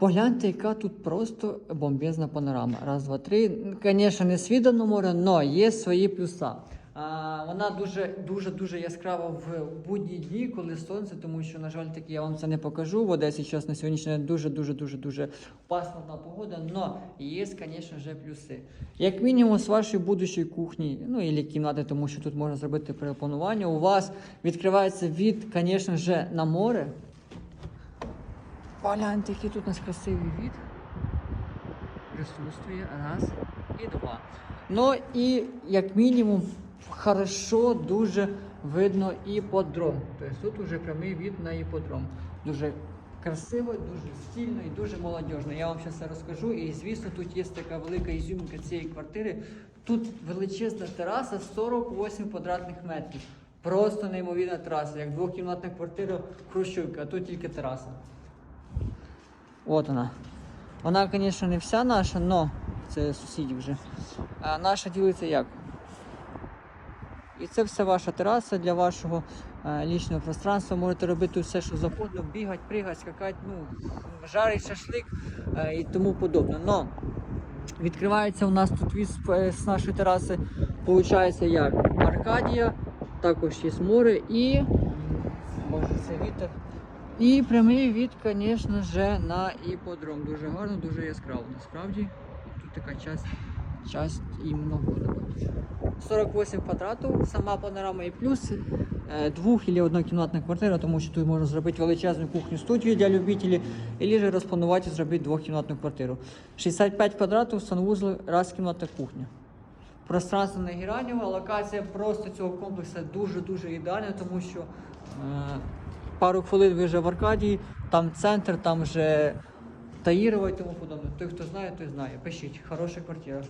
Погляньте, яка тут просто бомбезна панорама. Раз, два, три. Звісно, не свідано море, але є свої плюса. А, вона дуже дуже дуже яскрава в будні дні, коли сонце, тому що, на жаль, таки я вам це не покажу. В Одесі зараз на сьогоднішній дуже дуже дуже дуже пасмурна погода, але є, звісно, вже плюси. Як мінімум, з вашої будущої кухні, ну і кімнати, тому що тут можна зробити перепланування. У вас відкривається від, звісно на море. Погляньте, який тут у нас красивий від. Присутствує раз і два. Ну і як мінімум, хорошо дуже видно іподром. Тобто тут уже прямий від на іподром. Дуже красиво, дуже стильно і дуже молодіжно. Я вам зараз все розкажу. І звісно, тут є така велика ізюминка цієї квартири. Тут величезна тераса 48 квадратних метрів. Просто неймовірна тераса, як двокімнатна квартира в Хрущовці, а тут тільки тераса. От вона. Вона, звісно, не вся наша, але це сусідів вже. А наша ділиться як? І це все ваша тераса для вашого е, лічного пространства. Можете робити все, що завгодно, бігати, пригати, скакати, ну, жарить шашлик е, і тому подобне. Но відкривається у нас тут від з- з нашої тераси, виходить як Аркадія, також є море і може це вітер. І прямий від, звісно ж, на іподром. Дуже гарно, дуже яскраво. Насправді тут така часть, часть іменно города. 48 квадратів, сама панорама і плюс е, двох- або однокімнатна квартира, тому що тут можна зробити величезну кухню студію для любителів, або ж розпланувати і зробити двохкімнатну квартиру. 65 квадратів, санвузол, разкімнатна кухня. Пространство не гіранєво, локація просто цього комплексу дуже-дуже ідеальна, тому що е, пару хвилин ви вже в Аркадії, там центр, там вже Таїрова і тому подобне. Той, хто знає, той знає. Пишіть, хороша квартира.